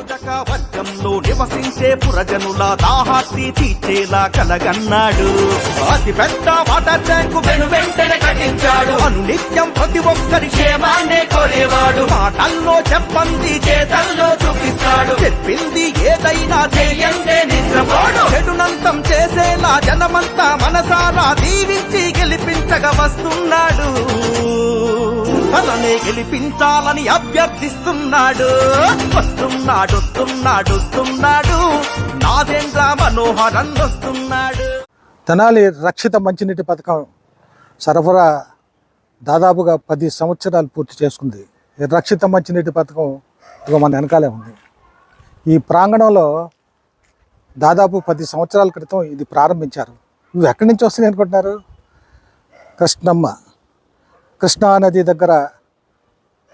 నియోజక వర్గంలో నివసించే పురజనుల దాహార్తి తీర్చేలా కలగన్నాడు. అతి పెద్ద వాటర్ ట్యాంకు వెను వెంటనే కట్టించాడు. అనునిత్యం ప్రతి ఒక్కరి క్షేమాన్నే కోరేవాడు. మాటల్లో చెప్పంది చేతల్లో చూపిస్తాడు. చెప్పింది ఏదైనా చేయందే నిద్రపోడు. చెడునంతం చేసేలా జనమంతా మనసారా దీవించి గెలిపించగా వస్తున్నాడు. తననే గెలిపించాలని అభ్యర్థిస్తున్నాడు. వస్తున్నాడు వస్తున్నాడు వస్తున్నాడు. నాదేంద్ర మనోహరన్ వస్తున్నాడు. తెనాలి రక్షిత మంచినీటి పథకం సరఫరా దాదాపుగా పది సంవత్సరాలు పూర్తి చేసుకుంది. ఈ రక్షిత మంచినీటి పథకం ఇక మన వెనకాలే ఉంది. ఈ ప్రాంగణంలో దాదాపు పది సంవత్సరాల క్రితం ఇది ప్రారంభించారు. ఇవి ఎక్కడి నుంచి వస్తున్నాయి అనుకుంటున్నారు కృష్ణమ్మ. కృష్ణా నది దగ్గర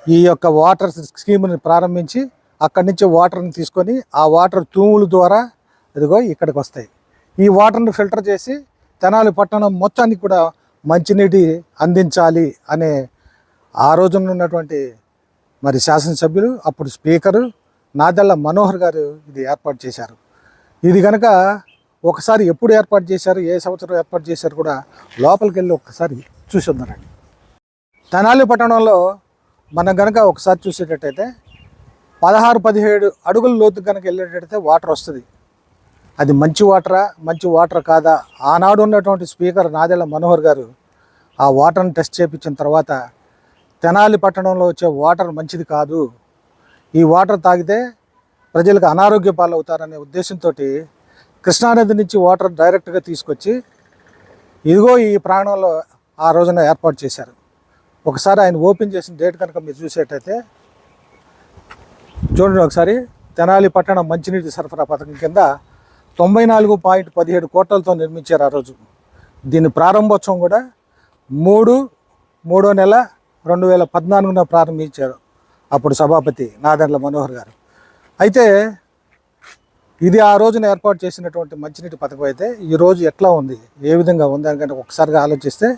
ఈ యొక్క వాటర్ స్కీమ్ని ప్రారంభించి అక్కడి నుంచి వాటర్ని తీసుకొని ఆ వాటర్ తూముల ద్వారా ఇదిగో ఇక్కడికి వస్తాయి. ఈ వాటర్ని ఫిల్టర్ చేసి తెనాలి పట్టణం మొత్తానికి కూడా మంచినీటి అందించాలి అనే ఆ రోజున ఉన్నటువంటి మరి శాసనసభ్యులు అప్పుడు స్పీకరు నాదెల్ల మనోహర్ గారు ఇది ఏర్పాటు చేశారు. ఇది కనుక ఒకసారి ఎప్పుడు ఏర్పాటు చేశారు ఏ సంవత్సరం ఏర్పాటు చేశారు కూడా లోపలికి వెళ్ళి ఒకసారి చూసి ఉందరండి తెనాలి పట్టణంలో మనం కనుక ఒకసారి చూసేటట్టయితే పదహారు పదిహేడు అడుగుల లోతు కనుక వెళ్ళేటట్టయితే వాటర్ వస్తుంది. అది మంచి వాటరా మంచి వాటర్ కాదా? ఆనాడు ఉన్నటువంటి స్పీకర్ నాదెళ్ళ మనోహర్ గారు ఆ వాటర్ని టెస్ట్ చేయించిన తర్వాత తెనాలి పట్టణంలో వచ్చే వాటర్ మంచిది కాదు. ఈ వాటర్ తాగితే ప్రజలకు అనారోగ్య పాలవుతారనే ఉద్దేశంతో కృష్ణానది నుంచి వాటర్ డైరెక్ట్గా తీసుకొచ్చి ఇదిగో ఈ ప్రాణంలో ఆ రోజున ఏర్పాటు చేశారు. ఒకసారి ఆయన ఓపెన్ చేసిన డేట్ కనుక మీరు చూసేటైతే చూడండి ఒకసారి తెనాలి పట్టణం మంచినీటి సరఫరా పథకం కింద తొంభై నాలుగు పాయింట్ పదిహేడు కోట్లతో నిర్మించారు ఆ రోజు. దీని ప్రారంభోత్సవం కూడా మూడు మూడో నెల రెండు వేల పద్నాలుగున ప్రారంభించారు అప్పుడు సభాపతి నాదెండ్ల మనోహర్ గారు. అయితే ఇది ఆ రోజున ఏర్పాటు చేసినటువంటి మంచినీటి పథకం అయితే ఈ రోజు ఎట్లా ఉంది? ఏ విధంగా ఉంది? అని ఒకసారిగా ఆలోచిస్తే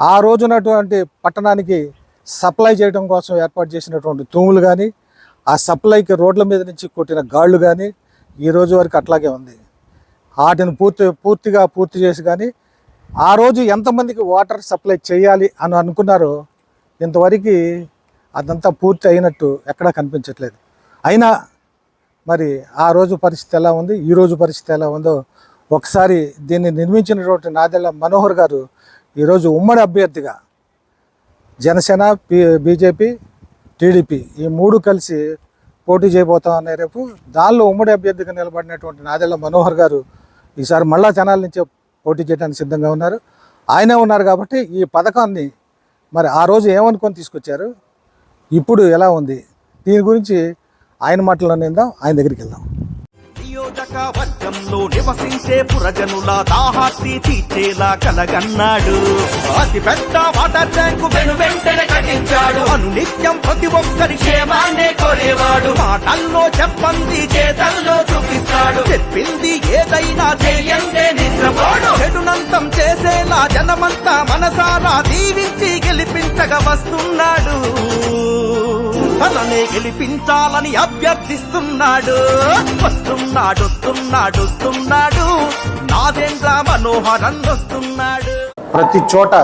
ఆ రోజునటువంటి పట్టణానికి సప్లై చేయడం కోసం ఏర్పాటు చేసినటువంటి తూములు కానీ ఆ సప్లైకి రోడ్ల మీద నుంచి కొట్టిన గాళ్ళు కానీ ఈ రోజు వరకు అట్లాగే ఉంది. వాటిని పూర్తి పూర్తిగా పూర్తి చేసి కానీ ఆ రోజు ఎంతమందికి వాటర్ సప్లై చేయాలి అని అనుకున్నారో ఇంతవరకు అదంతా పూర్తి అయినట్టు ఎక్కడా కనిపించట్లేదు. అయినా మరి ఆ రోజు పరిస్థితి ఎలా ఉంది ఈ రోజు పరిస్థితి ఎలా ఉందో ఒకసారి దీన్ని నిర్మించినటువంటి నాదెళ్ళ మనోహర్ గారు ఈరోజు ఉమ్మడి అభ్యర్థిగా జనసేన పీ బీజేపీ టీడీపీ ఈ మూడు కలిసి పోటీ చేయబోతా ఉన్నాయి రేపు దానిలో ఉమ్మడి అభ్యర్థిగా నిలబడినటువంటి నాదెళ్ళ మనోహర్ గారు ఈసారి మళ్ళా జనాల నుంచే పోటీ చేయడానికి సిద్ధంగా ఉన్నారు. ఆయనే ఉన్నారు కాబట్టి ఈ పథకాన్ని మరి ఆ రోజు ఏమనుకొని తీసుకొచ్చారు? ఇప్పుడు ఎలా ఉంది? దీని గురించి ఆయన మాటల్లో నిందాం ఆయన దగ్గరికి వెళ్దాం. నియోజక వర్గంలో నివసించే పురజనుల దాహార్తి తీర్చేలా కలగన్నాడు. అతి పెద్ద వాటర్ ట్యాంకు వెను వెంటనే కట్టించాడు. అనునిత్యం ప్రతి ఒక్కరి క్షేమాన్నే కోరేవాడు. మాటల్లో చెప్పంది చేతల్లో చూపిస్తాడు. చెప్పింది ఏదైనా చేయందే నిద్రపోడు. చెడునంతం చేసేలా జనమంతా మనసారా దీవించి గెలిపించగా వస్తున్నాడు. తననే గెలిపించాలని అభ్యర్థిస్తున్నాడు. వస్తున్నాడు వస్తున్నాడు వస్తున్నాడు నాదేంద్ర మనోహరన్ వస్తున్నాడు ప్రతి చోట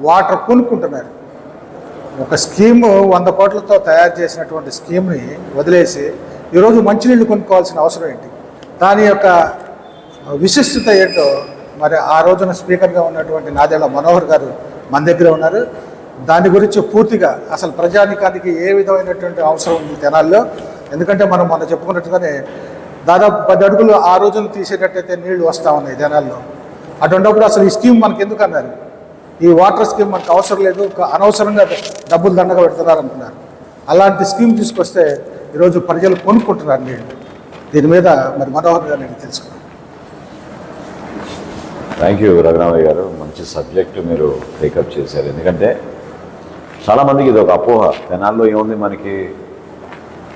వాటర్ కొనుక్కుంటున్నారు ఒక స్కీము వంద కోట్లతో తయారు చేసినటువంటి స్కీమ్ని వదిలేసి ఈరోజు మంచినీళ్ళు కొనుక్కోవాల్సిన అవసరం ఏంటి? దాని యొక్క విశిష్టత ఏంటో మరి ఆ రోజున స్పీకర్గా ఉన్నటువంటి నాదేళ్ళ మనోహర్ గారు మన దగ్గర ఉన్నారు. దాని గురించి పూర్తిగా అసలు ప్రజానికానికి ఏ విధమైనటువంటి అవసరం ఉంది జనాల్లో? ఎందుకంటే మనం మొన్న చెప్పుకున్నట్టుగానే దాదాపు పది అడుగులు ఆ రోజున తీసేటట్టయితే నీళ్ళు వస్తూ ఉన్నాయి జనాల్లో. అటువంటిప్పుడు అసలు ఈ స్కీమ్ మనకి ఎందుకు అన్నారు? ఈ వాటర్ స్కీమ్ మనకు అవసరం లేదు అనవసరంగా డబ్బులు దండగా పెడుతున్నారు అంటున్నారు అలాంటి స్కీమ్ తీసుకొస్తే ఈరోజు ప్రజలు కొనుక్కుంటున్నారు నేను దీని మీద మరి మనోహర్ గారు నేను తెలుసుకున్నాను థ్యాంక్ యూ రఘురామయ్య గారు. మంచి సబ్జెక్టు మీరు టేకప్ చేశారు. ఎందుకంటే చాలామందికి ఇది ఒక అపోహ. తెనాల్లో ఏముంది మనకి?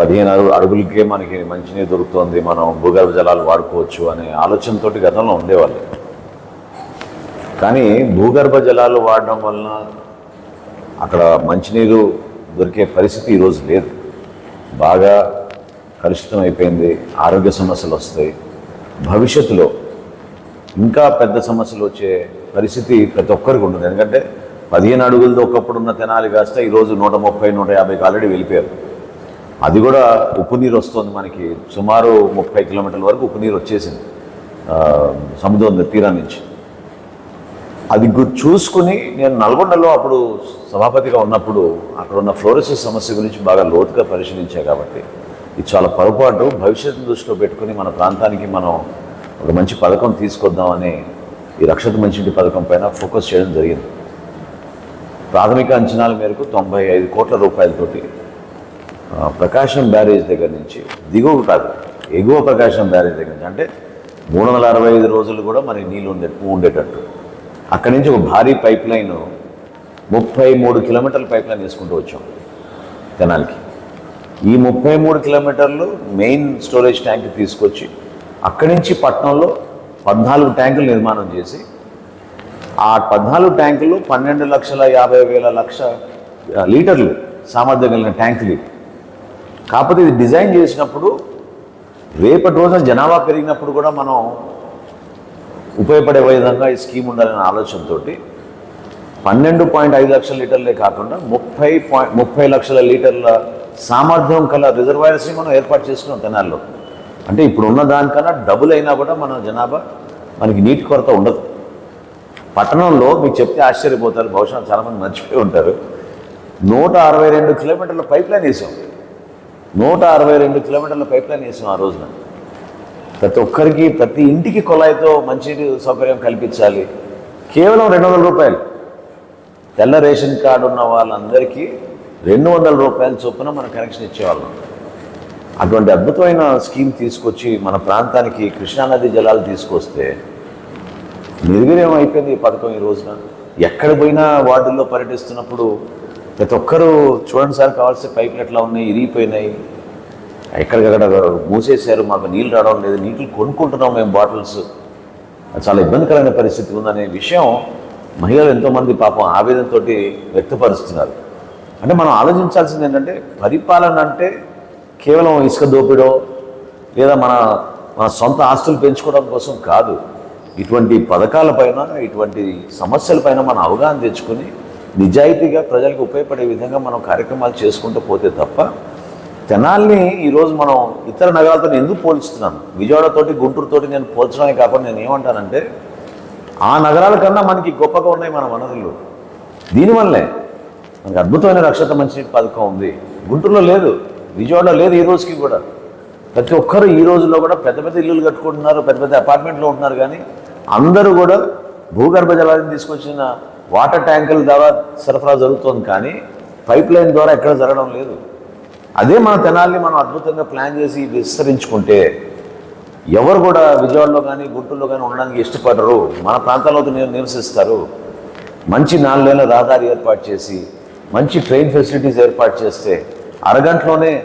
పదిహేను అడుగు అడుగులకే మనకి మంచినీరు దొరుకుతుంది. మనం భూగర్భ జలాలు వాడుకోవచ్చు అనే ఆలోచనతోటి గతంలో ఉండేవాళ్ళు. కానీ భూగర్భ జలాలు వాడడం వలన అక్కడ మంచినీరు దొరికే పరిస్థితి ఈరోజు లేదు. బాగా కలుషితం అయిపోయింది. ఆరోగ్య సమస్యలు వస్తాయి. భవిష్యత్తులో ఇంకా పెద్ద సమస్యలు వచ్చే పరిస్థితి ప్రతి ఒక్కరికి ఉంటుంది. ఎందుకంటే పదిహేను అడుగులతో ఒకప్పుడు ఉన్న తెనాలి కాస్త ఈరోజు నూట ముప్పై నూట యాభైకి ఆల్రెడీ వెళ్ళిపోయారు. అది కూడా ఉప్పు నీరు వస్తుంది మనకి. సుమారు ముప్పై కిలోమీటర్ల వరకు ఉప్పు నీరు వచ్చేసింది సముద్రం తీరం నుంచి. అది చూసుకుని నేను నల్గొండలో అప్పుడు సభాపతిగా ఉన్నప్పుడు అక్కడ ఉన్న ఫ్లోరసిస్ సమస్య గురించి బాగా లోతుగా పరిశీలించా కాబట్టి ఇది చాలా పొరపాటు. భవిష్యత్తు దృష్టిలో పెట్టుకుని మన ప్రాంతానికి మనం ఒక మంచి పథకం తీసుకొద్దామని ఈ రక్షత మంచి పథకం పైన ఫోకస్ చేయడం జరిగింది. ప్రాథమిక అంచనాల మేరకు తొంభై ఐదు కోట్ల రూపాయలతోటి ప్రకాశం బ్యారేజ్ దగ్గర నుంచి దిగువ కాదు ఎగువ ప్రకాశం బ్యారేజ్ దగ్గర నుంచి అంటే మూడు వందల అరవై ఐదు రోజులు కూడా మరి నీళ్ళు ఉండే ఉండేటట్టు. అక్కడి నుంచి ఒక భారీ పైప్ లైన్ ముప్పై మూడు కిలోమీటర్ల పైప్ లైన్ వేసుకుంటూ వచ్చాం తెనాలికి ఈ ముప్పై మూడు కిలోమీటర్లు మెయిన్ స్టోరేజ్ ట్యాంక్ తీసుకొచ్చి అక్కడి నుంచి పట్టణంలో పద్నాలుగు ట్యాంకులు నిర్మాణం చేసి ఆ పద్నాలుగు ట్యాంకులు పన్నెండు లక్షల యాభై వేల లక్ష లీటర్లు సామర్థ్యం కలిగిన ట్యాంకులు కాకపోతే ఇది డిజైన్ చేసినప్పుడు రేపటి రోజున జనాభా పెరిగినప్పుడు కూడా మనం ఉపయోగపడే విధంగా ఈ స్కీమ్ ఉండాలనే ఆలోచనతో పన్నెండు పాయింట్ ఐదు లక్షల లీటర్లే కాకుండా ముప్పై పాయింట్ ముప్పై లక్షల లీటర్ల సామర్థ్యం కల రిజర్వాయర్స్ని మనం ఏర్పాటు చేసుకున్నాం తెనాల్లో. అంటే ఇప్పుడు ఉన్న దానికన్నా డబుల్ అయినా కూడా మన జనాభా మనకి నీటి కొరత ఉండదు. పట్టణంలో మీకు చెప్తే ఆశ్చర్యపోతారు. బహుశా చాలామంది మర్చిపోయి ఉంటారు. నూట అరవై రెండు కిలోమీటర్ల పైప్ లైన్ వేసాం. నూట అరవై రెండు కిలోమీటర్ల పైప్ లైన్ వేసాం ఆ రోజున. ప్రతి ఒక్కరికి ప్రతి ఇంటికి కుళాయితో మంచినీటి సౌకర్యం కల్పించాలి. కేవలం రెండు వందల రూపాయలు. తెల్ల రేషన్ కార్డు ఉన్న వాళ్ళందరికీ రెండు వందల రూపాయల చొప్పున మనం కనెక్షన్ ఇచ్చేవాళ్ళం. అటువంటి అద్భుతమైన స్కీమ్ తీసుకొచ్చి మన ప్రాంతానికి కృష్ణానది జలాలు తీసుకొస్తే నిర్వీర్యం అయిపోయింది ఈ పథకం ఈ రోజున. ఎక్కడ పోయినా వార్డుల్లో పర్యటిస్తున్నప్పుడు ప్రతి ఒక్కరూ చూడండి సార్ కావాల్సిన పైపులు ఎట్లా ఉన్నాయి ఇరిగిపోయినాయి. ఎక్కడికక్కడ మూసేశారు మాకు నీళ్ళు రావడం లేదు నీళ్ళు కొనుక్కుంటున్నాం మేము బాటిల్స్. చాలా ఇబ్బందికరమైన పరిస్థితి ఉందనే విషయం మహిళలు ఎంతోమంది పాపం ఆవేదనతో వ్యక్తపరుస్తున్నారు. అంటే మనం ఆలోచించాల్సింది ఏంటంటే పరిపాలన అంటే కేవలం ఇసుక దోపిడో లేదా మన మన సొంత ఆస్తులు పెంచుకోవడం కోసం కాదు. ఇటువంటి పథకాలపైన ఇటువంటి సమస్యలపైన మనం అవగాహన తెచ్చుకొని నిజాయితీగా ప్రజలకు ఉపయోగపడే విధంగా మనం కార్యక్రమాలు చేసుకుంటూ పోతే తప్ప తెనాల్ని ఈరోజు మనం ఇతర నగరాలతో ఎందుకు పోల్చుతున్నాను? విజయవాడతోటి గుంటూరుతోటి నేను పోల్చడమే కాకుండా నేను ఏమంటానంటే ఆ నగరాల కన్నా మనకి గొప్పగా ఉన్నాయి మన వనరులు. దీనివల్లే మనకి అద్భుతమైన రక్షత మంచి పథకం ఉంది. గుంటూరులో లేదు విజయవాడలో లేదు ఈ రోజుకి కూడా. ప్రతి ఒక్కరు ఈ రోజుల్లో కూడా పెద్ద పెద్ద ఇల్లులు కట్టుకుంటున్నారు పెద్ద పెద్ద అపార్ట్మెంట్లో ఉంటున్నారు కానీ అందరూ కూడా భూగర్భ జలాన్ని తీసుకొచ్చిన వాటర్ ట్యాంకుల ద్వారా సరఫరా జరుగుతోంది కానీ పైప్ లైన్ ద్వారా ఎక్కడ జరగడం లేదు. అదే మన తెనాల్ని మనం అద్భుతంగా ప్లాన్ చేసి విస్తరించుకుంటే ఎవరు కూడా విజయవాడలో కానీ గుంటూరులో కానీ ఉండడానికి ఇష్టపడరు. మన ప్రాంతాల్లో నివసిస్తారు. మంచి నాలుగేళ్ళ రహదారి ఏర్పాటు చేసి మంచి ట్రైన్ ఫెసిలిటీస్ ఏర్పాటు చేస్తే అరగంటలోనే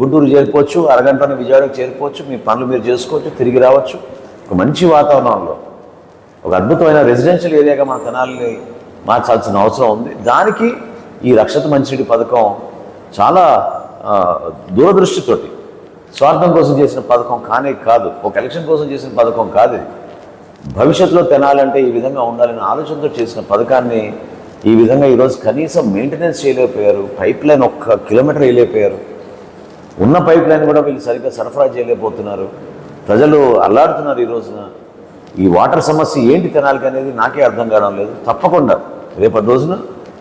గుంటూరు చేరుకోవచ్చు అరగంటలోనే విజయవాడకు చేరుకోవచ్చు మీ పనులు మీరు చేసుకోవచ్చు తిరిగి రావచ్చు. ఒక మంచి వాతావరణంలో. ఒక అద్భుతమైన రెసిడెన్షియల్ ఏరియాగా మన తెనాలని మార్చాల్సిన అవసరం ఉంది. దానికి ఈ రక్షత మంచినీటి పథకం చాలా దూరదృష్టితోటి స్వార్థం కోసం చేసిన పథకం కానే కాదు ఒక ఎలక్షన్ కోసం చేసిన పథకం కాదు ఇది. భవిష్యత్తులో తెనాలంటే ఈ విధంగా ఉండాలనే ఆలోచనతో చేసిన పథకాన్ని ఈ విధంగా ఈరోజు కనీసం మెయింటెనెన్స్ చేయలేకపోయారు పైప్ లైన్ ఒక్క కిలోమీటర్ వేయలేకపోయారు. ఉన్న పైప్ లైన్ కూడా వీళ్ళు సరిగ్గా సరఫరా చేయలేకపోతున్నారు. ప్రజలు అల్లాడుతున్నారు ఈ రోజున. ఈ వాటర్ సమస్య ఏంటి తినాలి అనేది నాకే అర్థం కావడం లేదు. తప్పకుండా రేపటి రోజున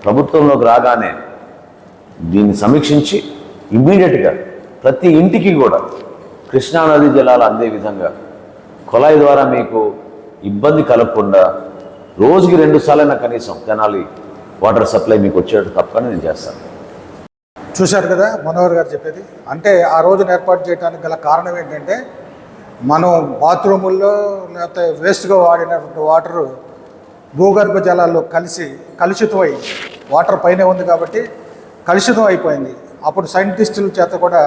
ప్రభుత్వంలోకి రాగానే దీన్ని సమీక్షించి ఇమ్మీడియట్గా ప్రతి ఇంటికి కూడా కృష్ణానది జలాలు అందే విధంగా కుళాయి ద్వారా మీకు ఇబ్బంది కలగకుండా రోజుకి రెండు సార్లైనా కనీసం తెనాలి వాటర్ సప్లై మీకు వచ్చేటట్టు తప్పని నేను చేస్తాను. చూశారు కదా మనోహర్ గారు చెప్పేది. అంటే ఆ రోజున ఏర్పాటు చేయడానికి గల కారణం ఏంటంటే మనం బాత్రూముల్లో లేకపోతే వేస్ట్గా వాడినటువంటి వాటరు భూగర్భ జలాల్లో కలిసి కలుషితమై వాటర్ పైనే ఉంది కాబట్టి కలుషితం అయిపోయింది. అప్పుడు సైంటిస్టుల చేత కూడా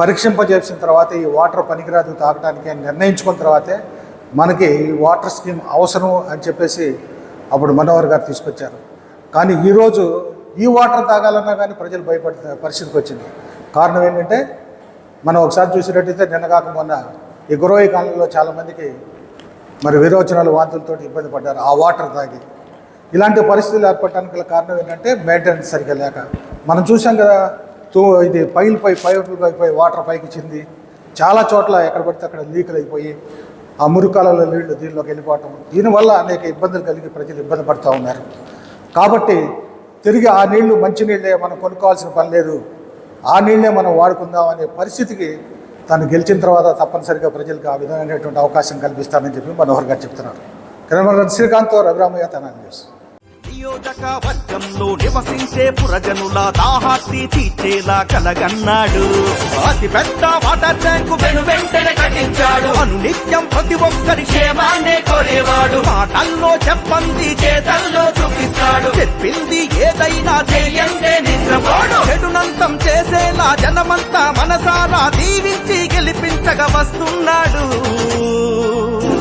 పరీక్షింపజేసిన తర్వాత ఈ వాటర్ పనికిరాదు తాగడానికి అని నిర్ణయించుకున్న తర్వాతే మనకి ఈ వాటర్ స్కీమ్ అవసరం అని చెప్పేసి అప్పుడు మనోహర్ గారు తీసుకొచ్చారు. కానీ ఈరోజు ఈ వాటర్ తాగాలన్నా కానీ ప్రజలు భయపడుతున్న పరిస్థితికి వచ్చింది. కారణం ఏంటంటే మనం ఒకసారి చూసినట్టయితే నిన్న కాక మొన్న ఈ గురవై కాలంలో చాలామందికి మరి విరోచనాలు వాంతులతో ఇబ్బంది పడ్డారు. ఆ వాటర్ తాగి. ఇలాంటి పరిస్థితులు ఏర్పడటానికి గల కారణం ఏంటంటే మెయింటెనెన్స్ సరిగ్గా లేక. మనం చూసాం కదా తూ ఇది పైలపై పైపులు అయిపోయి వాటర్ పైకి చింది. చాలా చోట్ల ఎక్కడ పడితే అక్కడ లీకులు అయిపోయి ఆ మురుకాలలో నీళ్ళు దీనిలోకి వెళ్ళిపోవటం. దీనివల్ల అనేక ఇబ్బందులు కలిగి ప్రజలు ఇబ్బంది పడుతూ ఉన్నారు. కాబట్టి తిరిగి ఆ నీళ్ళు మంచి నీళ్ళే మనం కొనుక్కోవాల్సిన పని లేదు. ఆ నీళ్ళే మనం వాడుకుందాం అనే పరిస్థితికి తను గెలిచిన తర్వాత తప్పనిసరిగా ప్రజలకు ఆ విధమైనటువంటి అవకాశం కల్పిస్తానని చెప్పి మనోహర్ గారు చెప్తున్నారు. కెమెరామెన్ శ్రీకాంత్ రఘురామయ్య తన న్యూస్. నియోజకవర్గంలో నివసించే పురజనుల దాహార్తి తీర్చేలా కలగన్నాడు. అతి పెద్ద వాటర్ ట్యాంకు వెను వెంటనే కట్టించాడు. అను నిత్యం ప్రతి ఒక్కరి క్షేమాన్నే కోరేవాడు. మాటల్లో చెప్పంది చేతల్లో చూపిస్తాడు. చెప్పింది ఏదైనా చెయ్యంటే నిద్రపోడు. చెడునంతం చేసేలా జనమంతా మనసారా దీవించి గెలిపించగా వస్తున్నాడు.